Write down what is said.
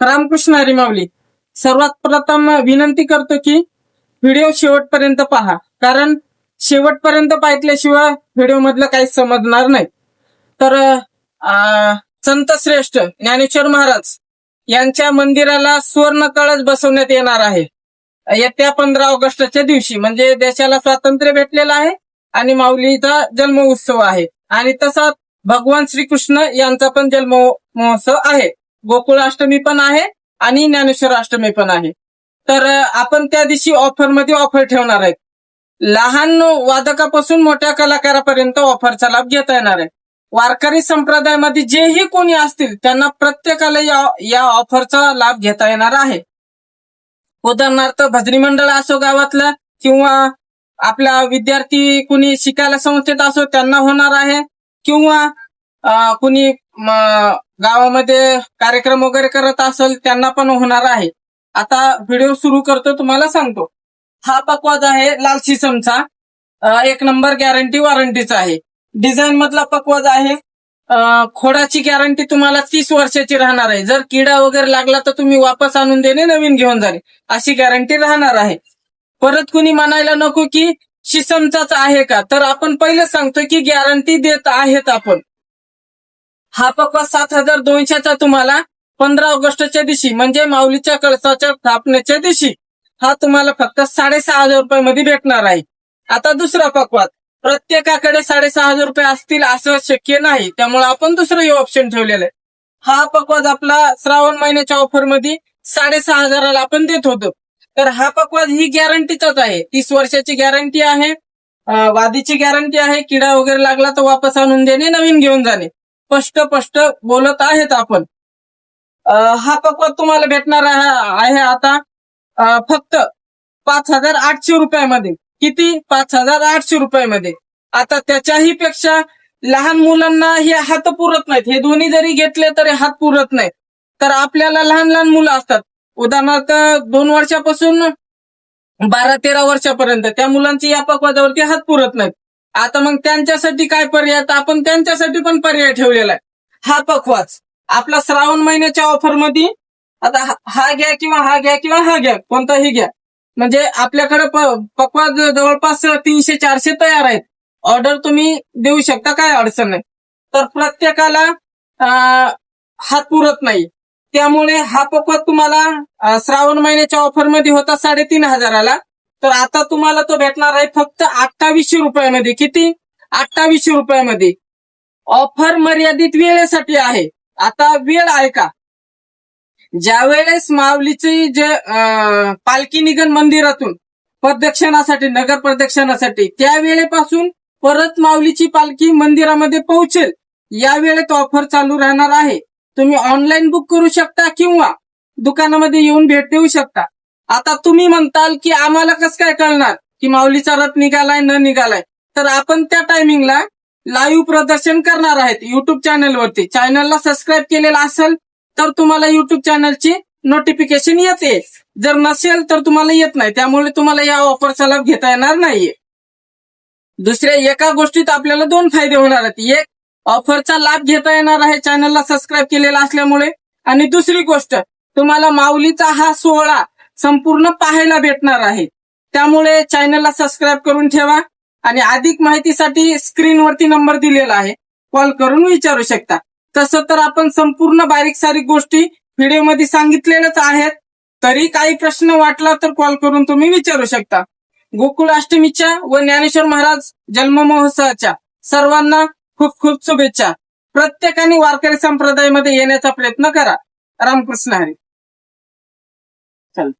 रामकृष्ण हरी माऊली सर्वात प्रथम विनंती करतो की व्हिडिओ शेवटपर्यंत पहा. कारण शेवटपर्यंत पाहिल्याशिवाय व्हिडिओ मधलं काही समजणार नाही. तर संत श्रेष्ठ ज्ञानेश्वर महाराज यांच्या मंदिराला सुवर्ण कळस बसवण्यात येणार आहे. येत्या पंधरा ऑगस्टच्या दिवशी म्हणजे देशाला स्वातंत्र्य भेटलेलं आहे आणि माऊलीचा जन्म उत्सव आहे. आणि तसाच भगवान श्रीकृष्ण यांचा पण जन्म महोत्सव आहे. गोकुळाष्टमी पण आहे आणि ज्ञानेश्वर अष्टमी पण आहे. तर आपण त्या दिवशी ऑफरमध्ये ऑफर ठेवणार आहेत. लहान वादकापासून मोठ्या कलाकारापर्यंत ऑफरचा लाभ घेता येणार आहे. वारकरी संप्रदायामध्ये जेही कोणी असतील त्यांना प्रत्येकाला या या ऑफरचा लाभ घेता येणार आहे. उदाहरणार्थ भजनी मंडळ असो गावातलं किंवा आपला विद्यार्थी कुणी शिकायला संस्थेत असो त्यांना होणार आहे. किंवा कुणी गावामध्ये कार्यक्रम वगैरे करत असेल त्यांना पण होणार आहे. आता व्हिडिओ सुरू करतो तुम्हाला सांगतो. हा पकवाज आहे लाल सिसमचा एक नंबर गॅरंटी वॉरंटीचा आहे. डिझाईन मधला पकवाज आहे. खोडाची गॅरंटी तुम्हाला तीस वर्षाची राहणार आहे. जर किडा वगैरे लागला तर तुम्ही वापस आणून देणे नवीन घेऊन जाणे. अशी गॅरंटी राहणार आहे. परत कुणी म्हणायला नको की शिसमचाच आहे का? तर आपण पहिलं सांगतो की गॅरंटी देत आहेत आपण. हा पक्वा सात हजार दोनशेचा तुम्हाला पंधरा ऑगस्टच्या दिवशी म्हणजे माऊलीच्या कळसाच्या स्थापनेच्या दिवशी हा तुम्हाला फक्त साडेसहा हजार रुपये मध्ये भेटणार आहे. आता दुसरा पकवाद प्रत्येकाकडे साडेसहा हजार रुपये असतील असं शक्य नाही त्यामुळे आपण दुसरंही ऑप्शन ठेवलेलं आहे. हा पकवाद आपला श्रावण महिन्याच्या ऑफरमध्ये साडेसहा हजाराला आपण देत होतो. तर हा पकवाद ही गॅरंटीचाच आहे. तीस वर्षाची गॅरंटी आहे वादीची गॅरंटी आहे किडा वगैरे लागला तर वापस आणून देणे नवीन घेऊन जाणे. स्पष्ट स्पष्ट बोलत आहेत आपण. हा पकवाद तुम्हाला भेटणार आहे आहे आता फक्त पाच हजार आठशे रुपयामध्ये. किती? पाच हजार आठशे रुपयामध्ये. आता त्याच्याही पेक्षा लहान मुलांना हे हात पुरत नाहीत. हे दोन्ही जरी घेतले तरी हात पुरत नाही तर आपल्याला लहान लहान मुलं असतात. उदाहरणार्थ दोन वर्षापासून बारा तेरा वर्षापर्यंत त्या मुलांची या पकवादावरती हात पुरत नाहीत. आता मग त्यांच्यासाठी काय पर्याय? तर आपण त्यांच्यासाठी पण पर्याय ठेवलेला आहे. हा पखवाच. आपला श्रावण महिन्याच्या ऑफरमध्ये आता हा- घ्या किंवा हा घ्या किंवा हा घ्या कोणताही घ्या. म्हणजे आपल्याकडे पकवा पकवाज जवळपास तीनशे चारशे तयार आहेत. ऑर्डर तुम्ही देऊ शकता काय अडचण नाही. तर प्रत्येकाला हात पुरत नाही. त्यामुळे हा पकवाज तुम्हाला श्रावण महिन्याच्या ऑफरमध्ये होता साडेतीन हजाराला. तर आता तुम्हाला तो भेटणार आहे फक्त अठ्ठावीसशे रुपयामध्ये. किती? अठ्ठावीसशे रुपयामध्ये. ऑफर मर्यादित वेळेसाठी आहे. आता वेळ आहे का? ज्या वेळेस माऊलीची जे पालखी निघन मंदिरातून प्रदक्षिणासाठी नगर प्रदक्षिणासाठी त्या वेळेपासून परत माऊलीची पालखी मंदिरामध्ये पोहोचेल. या वेळेत ऑफर चालू राहणार आहे. तुम्ही ऑनलाईन बुक करू शकता किंवा दुकानामध्ये येऊन भेट देऊ शकता. आता तुम्ही म्हणताल की आम्हाला कसं काय कळणार की माऊलीचा रथ निघालाय न निघालाय? तर आपण त्या टायमिंगला लाईव्ह प्रदर्शन करणार आहेत युट्यूब चॅनलवरती चॅनलला सबस्क्राईब केलेलं असेल तर तुम्हाला युट्यूब चॅनलची नोटिफिकेशन येते जर नसेल तर तुम्हाला येत नाही. त्यामुळे तुम्हाला या ऑफरचा लाभ घेता येणार नाहीये. दुसऱ्या एका गोष्टीत आपल्याला दोन फायदे होणार आहेत. एक ऑफरचा लाभ घेता येणार आहे चॅनलला सबस्क्राईब केलेला असल्यामुळे. आणि दुसरी गोष्ट तुम्हाला माऊलीचा हा सोहळा संपूर्ण पाहायला भेटणार आहे. त्यामुळे चॅनलला सबस्क्राईब करून ठेवा आणि अधिक माहितीसाठी स्क्रीनवरती नंबर दिलेला आहे. कॉल करून विचारू शकता. तसं तर आपण संपूर्ण बारीक सारीक गोष्टी व्हिडिओमध्ये सांगितलेल्याच आहेत. तरी काही प्रश्न वाटला तर कॉल करून तुम्ही विचारू शकता. गोकुळ अष्टमीच्या व ज्ञानेश्वर महाराज जन्म महोत्सवाच्या सर्वांना खूप खूप शुभेच्छा. प्रत्येकाने वारकरी संप्रदायामध्ये येण्याचा प्रयत्न करा. रामकृष्ण हरी. चल.